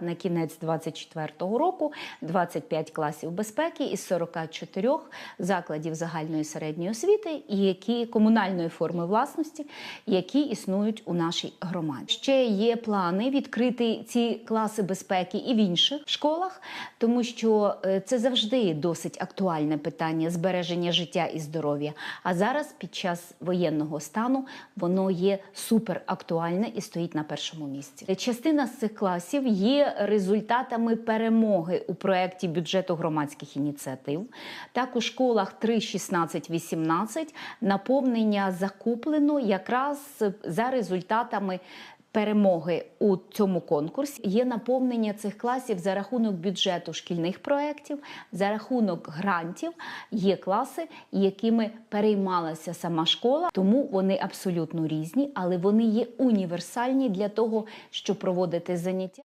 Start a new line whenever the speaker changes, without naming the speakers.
На кінець 2024 року 25 класів безпеки із 44 закладів загальної середньої освіти, які комунальної форми власності, які існують у нашій громаді. Ще є плани відкрити ці класи безпеки і в інших школах, тому що е, це завжди досить актуальне питання збереження життя і здоров'я. А зараз, під час воєнного стану, воно є супер актуальне і стоїть на першому місці. Частина з цих класів результатами перемоги у проєкті бюджету громадських ініціатив. Так у школах 3, 16, 18 наповнення закуплено якраз за результатами. Перемоги у цьому конкурсі є наповнення цих класів за рахунок бюджету шкільних проєктів, за рахунок грантів. Є класи, якими переймалася сама школа, тому вони абсолютно різні, але вони є універсальні для того, щоб проводити заняття.